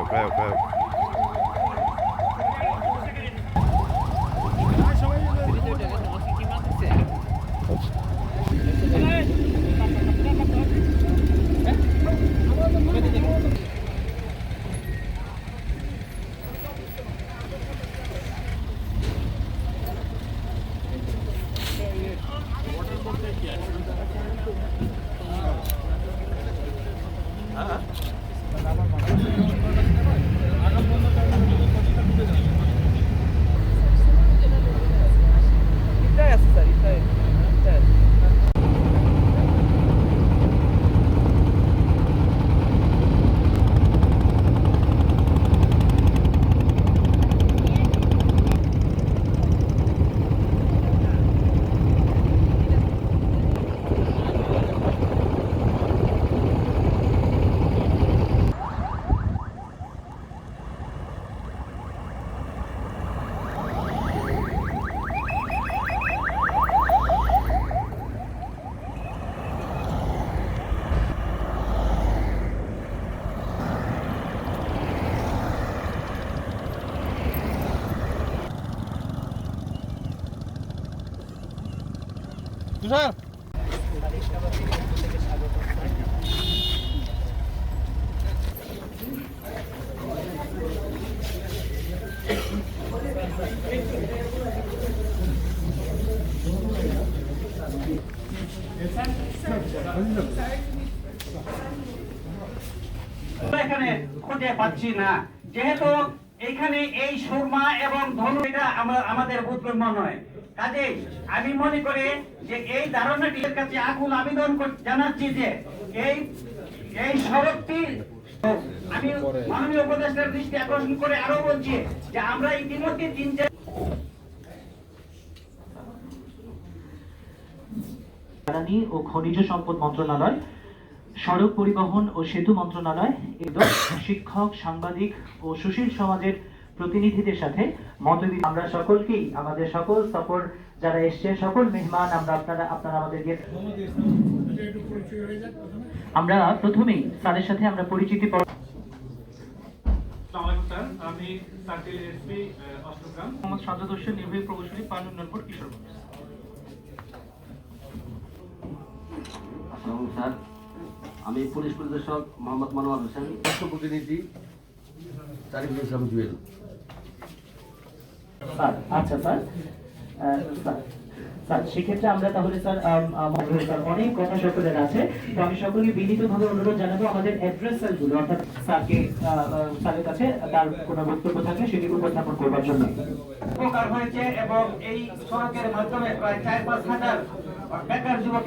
ok ok আমরা এখানে খুঁজে পাচ্ছি না। যেহেতু এখানে এই সুরমা এবং ধনু, এটা আমরা আমাদের বোধগম্য নয়। কাজে আমি মনে করি যে এই ধারণাটির কাছে আকুল আবেদন জানাচ্ছি যে এই এই সড়কটি আমি মাননীয় উপদেষ্টার দৃষ্টি আকর্ষণ করে আরও বলছি যে আমরা ইতিমধ্যে তিন ও খনিজ সম্পদ মন্ত্রণালয়, সড়ক পরিবহন ও সেতু মন্ত্রণালয় এবং শিক্ষক, সাংবাদিক ও সুশীল সমাজের প্রতিনিধিদের সাথে মত আমরা সকলকেই আমাদের সকল সফর যারা এসছেন সকল মেহমান আমরা আপনারা আপনারা আমাদেরকে আমরা প্রথমেই স্যারের সাথে আমরা পরিচিতি আমি সার্কেল এসপি অষ্টগ্রাম। মোহাম্মদ সাজ্জাদ নির্বাহী প্রকৌশলী পান উন্নয়ন কিশোরগঞ্জ। এবং স্যার। আমি পুলিশ পরিদর্শক মোহাম্মদ মনোয়ার হোসেন রাষ্ট্র প্রতিনিধি তারিকুল ইসলাম জুয়েল। স্যার আচ্ছা স্যার। সেক্ষেত্রে আমরা তাহলে স্যার অনেক কথা সকলের আছে। তো আমি সকলকে বিনীতভাবে অনুরোধ জানাব, আমাদের অ্যাড্রেসগুলো অর্থাৎ স্যারকে স্যারের কাছে তার কোনো বক্তব্য থাকলে সেটি উপস্থাপন করবার জন্য। উপকার হয়েছে এবং এই সড়কের মাধ্যমে প্রায় চার পাঁচ হাজার বেকার যুবক